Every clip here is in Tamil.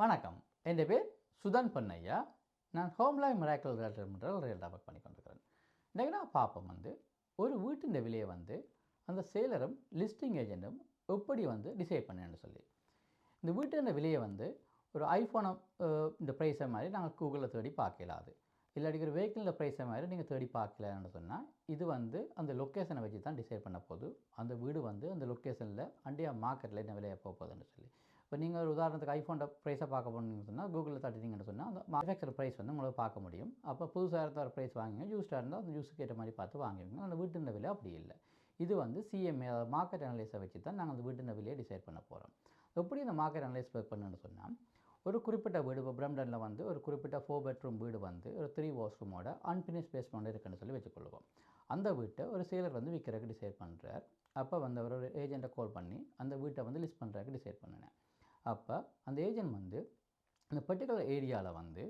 வணக்கம். என் பேர் சுதன் பொன்னையா. நான் ஹோம்லாய் மிராக்கல் ரியல்டர் ரியல் டாபக் பண்ணி கொண்டிருக்கிறேன். இன்றைக்கு நான் பார்ப்போம் வந்து ஒரு வீட்டின் விலையை வந்து அந்த சேலரும் லிஸ்டிங் ஏஜெண்ட்டும் எப்படி வந்து டிசைட் பண்ணேன்னு சொல்லி. இந்த வீட்டின் விலையை வந்து ஒரு ஐஃபோனை இந்த ப்ரைஸை மாதிரி நாங்கள் கூகுளில் தேடி பார்க்கலாது இல்லாட்டி ஒரு வெஹிக்கிளில் ப்ரைஸை மாதிரி நீங்கள் தேடி பார்க்கலன்னு சொன்னால் இது வந்து அந்த லொக்கேஷனை வச்சு தான் டிசைட் பண்ண போது அந்த வீடு வந்து அந்த லொக்கேஷனில் அண்டியா மார்க்கெட்டில் என்ன விலையை போக போகுதுன்னு சொல்லி. இப்போ நீங்கள் ஒரு உதாரணத்துக்கு ஐஃபோனோட ப்ரைஸை பார்க்க போனீங்கன்னு சொன்னால் கூகுளில் தட்டினீங்கன்னு சொன்னால் அந்த மேனுஃபேக்சர் ப்ரைஸ் வந்து உங்களுக்கு பார்க்க முடியும். அப்போ புதுசாக இருந்தால் ஒரு ப்ரைஸ் வாங்குங்க யூஸ்டாக இருந்தால் அந்த யூஸுக்கு ஏற்ற மாதிரி பார்த்து வாங்குவீங்க அந்த வீட்டின் விலை அப்படி இல்லை. இது வந்து சிஎம்ஏ மார்க்கெட் அனலைஸை வச்சு தான் நாங்கள் அந்த வீட்டின் விலையை டிசைட் பண்ண போகிறோம் எப்படி இந்த மார்க்கெட் அனலைஸ் பண்ணுன்னு சொன்னால் ஒரு குறிப்பிட்ட வீடு இப்போ பிரம்டனில் வந்து ஒரு குறிப்பிட்ட ஃபோர் பெட்ரூம் வீடு வந்து ஒரு த்ரீ வாஷ்ரூமோட அன்பினிஷ் பேஸ்மெண்ட் இருக்குன்னு சொல்லி வச்சுக்கொள்வோம். அந்த வீட்டை ஒரு சேலர் வந்து விற்கிறதுக்கு டிசைட் பண்ணுறார் அப்போ வந்து அவர் ஒரு ஏஜெண்ட்டை கால் பண்ணி அந்த வீட்டை வந்து லிஸ்ட் பண்ணுறதுக்கு டிசைட் பண்ணினேன். அப்போ அந்த ஏஜென்ட் வந்து இந்த பர்டிகுலர் ஏரியாவில் வந்து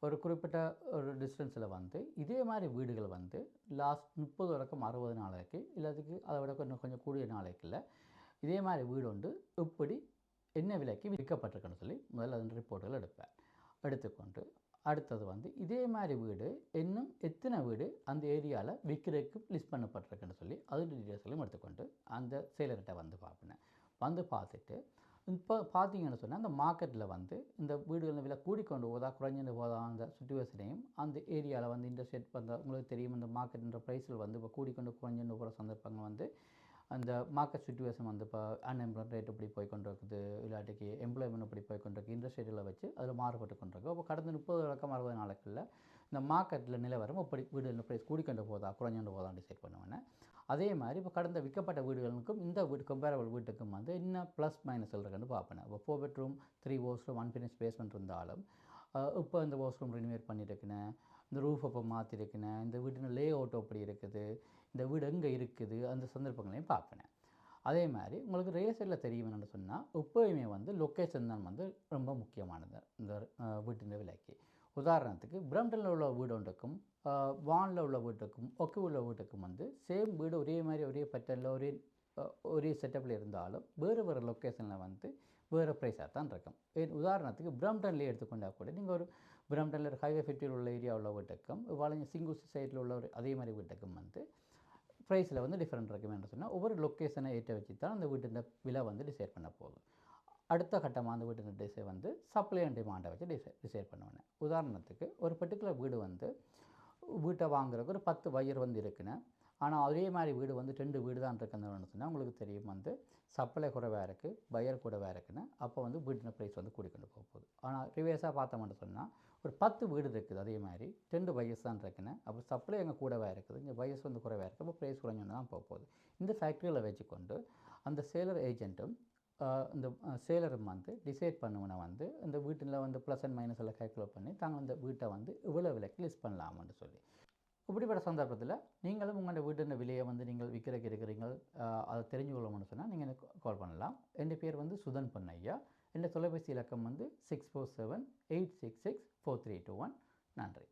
ஒரு குறிப்பிட்ட ஒரு டிஸ்டன்ஸில் வந்து இதே மாதிரி வீடுகள் வந்து லாஸ்ட் முப்பது வரைக்கும் அறுபது நாளைக்கு இல்லாததுக்கு அதை விட கொஞ்சம் கொஞ்சம் கூடிய நாளைக்குள்ள இதே மாதிரி வீடு வந்து இப்படி என்ன விலைக்கு விற்கப்பட்டிருக்குன்னு சொல்லி முதல்ல அதன் ரிப்போர்ட்டுகள் எடுப்பேன். எடுத்துக்கொண்டு அடுத்தது வந்து இதே மாதிரி வீடு இன்னும் எத்தனை வீடு அந்த ஏரியாவில் விற்கிறதுக்கு லிஸ்ட் பண்ணப்பட்டிருக்குன்னு சொல்லி அது டீட்டெயில்ஸ்களையும் எடுத்துக்கொண்டு அந்த சேலர்கிட்ட வந்து பார்ப்பேன். வந்து பார்த்துட்டு இப்போ பார்த்தீங்கன்னு சொன்னால் அந்த மார்க்கெட்டில் வந்து இந்த வீடுகளின் விலை கூடிக்கொண்டு போதா குறைஞ்சிட்டு போதா அந்த சுச்சுவேஷனையும் அந்த ஏரியாவில் வந்து இன்ட்ரெஸ்ட் ரேட் வந்து உங்களுக்கு தெரியும் இந்த மார்க்கெட்ன்ற ப்ரைஸில் வந்து இப்போ கூடிக்கொண்டு குறைஞ்சிட்டு போகிற சந்தர்ப்பங்கள் வந்து அந்த மார்க்கெட் சுச்சுவேஷன் வந்து இப்போ அன்எம்ப்ளாய்மெண்ட் ரேட் இப்படி போய் கொண்டிருக்குது இல்லாட்டிக்கு எம்ப்ளாய்மெண்ட் இப்படி போய் கொண்டிருக்கு இன்ட்ரெஸ்ட் ரேட்டில் வச்சு அதில் மாறுபட்டு கொண்டிருக்கு. அப்போ கடந்த முப்பது வழக்கம் அறுபது நாளுக்குள்ள இந்த மார்க்கெட்டில் நிலவரம் இப்படி வீடு ப்ரைஸ் கூடிக்கொண்டு போதா குறைஞ்சு போதா டிசைட் பண்ணுவேன். அதே மாதிரி இப்போ கடந்த விற்கப்பட்ட வீடுகளுக்கும் இந்த வீடு கம்பேரபிள் வீட்டுக்கும் வந்து என்ன ப்ளஸ் மைனஸ் இருக்குன்னு பார்ப்பேன் இப்போ four bedroom three washroom one finish basement இருந்தாலும் இப்போ இந்த வாஷ் ரூம் ரினிவேட் பண்ணியிருக்கினேன் இந்த ரூஃப் அப்போ மாற்றிருக்கினேன் இந்த வீட்டின் லே அவுட் எப்படி இருக்குது இந்த வீடு எங்கே இருக்குது அந்த சந்தர்ப்பங்களையும் பார்ப்பேன் அதே மாதிரி உங்களுக்கு ரேசரில் சைடில் தெரியும் என்னென்னு சொன்னால் எப்போயுமே வந்து லொக்கேஷன் தான் வந்து ரொம்ப முக்கியமானது இந்த வீட்டின் விலைக்கு. உதாரணத்துக்கு பிரம்டனில் உள்ள வீடு ஒன்றுக்கும் வானில் உள்ள வீட்டுக்கும் ஒக்கு உள்ள வீட்டுக்கும் வந்து சேம் வீடு ஒரே மாதிரி ஒரே பேட்டர்னில் ஒரே ஒரே செட்டப்பில் இருந்தாலும் வேறு வேறு லொக்கேஷனில் வந்து வேறு ப்ரைஸாக தான் இருக்கும். உதாரணத்துக்கு பிரம்டன்லேயே எடுத்துக்கொண்டால் கூட நீங்கள் ஒரு பிரம்டனில் ஹைவே ஃபிஃப்டியில் உள்ள ஏரியா உள்ள வீட்டுக்கும் வளைஞ்ச சிங்கு சைடில் உள்ள ஒரு அதே மாதிரி வீட்டுக்கும் வந்து ப்ரைஸில் வந்து டிஃப்ரெண்ட் இருக்கும் என்று சொன்னால் ஒவ்வொரு லொக்கேஷனை ஏற்ற வச்சு தான் அந்த வீட்டின் விலை வந்து டிசைட் பண்ண போகும் அடுத்த கட்டமாக அந்த வீட்டின் டிசை வந்து சப்ளை அண்ட் டிமாண்டை வச்சு டிசை டிசைட் பண்ணுவேன். உதாரணத்துக்கு ஒரு பர்டிகுலர் வீடு வந்து வீட்டை வாங்குறதுக்கு ஒரு பத்து வயர் வந்து இருக்குன்னு. ஆனால் அதே மாதிரி வீடு வந்து ரெண்டு வீடு தான் இருக்குன்னு சொன்னால் உங்களுக்கு தெரியும் வந்து சப்ளை குறைவாக இருக்குது பயர் குறைவாக இருக்குன்னு. அப்போ வந்து வீட்டின ப்ரைஸ் வந்து கூடிக்கொண்டு போக போகுது ஆனால் ரிவேஸாக பார்த்தோம்னு சொன்னால் ஒரு பத்து வீடு இருக்குது அதே மாதிரி ரெண்டு வயசு தான் இருக்குன்னு. அப்போ சப்ளை எங்கே கூடவாக இருக்குது இங்கே வயசு வந்து குறைவாக இருக்குது அப்போ ப்ரைஸ் குறைஞ்சோன்னு தான் போக போகுது. இந்த ஃபேக்ட்ரியில் வச்சுக்கொண்டு அந்த சேலர் ஏஜென்ட்டும் இந்த சேலரும் வந்து டிசைட் பண்ணுவனை வந்து இந்த வீட்டில் வந்து ப்ளஸ் அண்ட் மைனஸ் எல்லாம் கேல்குலேட் பண்ணி தாங்கள் இந்த வீட்டை வந்து இவ்வளோ விலைக்கு லிஸ்ட் பண்ணலாம்னு சொல்லி. இப்படிப்பட்ட சந்தர்ப்பத்தில் நீங்களும் உங்களோட வீட்டின் விலையை வந்து நீங்கள் விற்கிறக்கு இருக்கிறீங்க. அதை தெரிஞ்சு கொள்ளணும்னு சொன்னால் நீங்கள் எனக்கு கால் பண்ணலாம். என் பேர் வந்து சுதன் பொன்னையா. என் தொலைபேசி இலக்கம் வந்து six four seven eight six six four three two one நன்றி.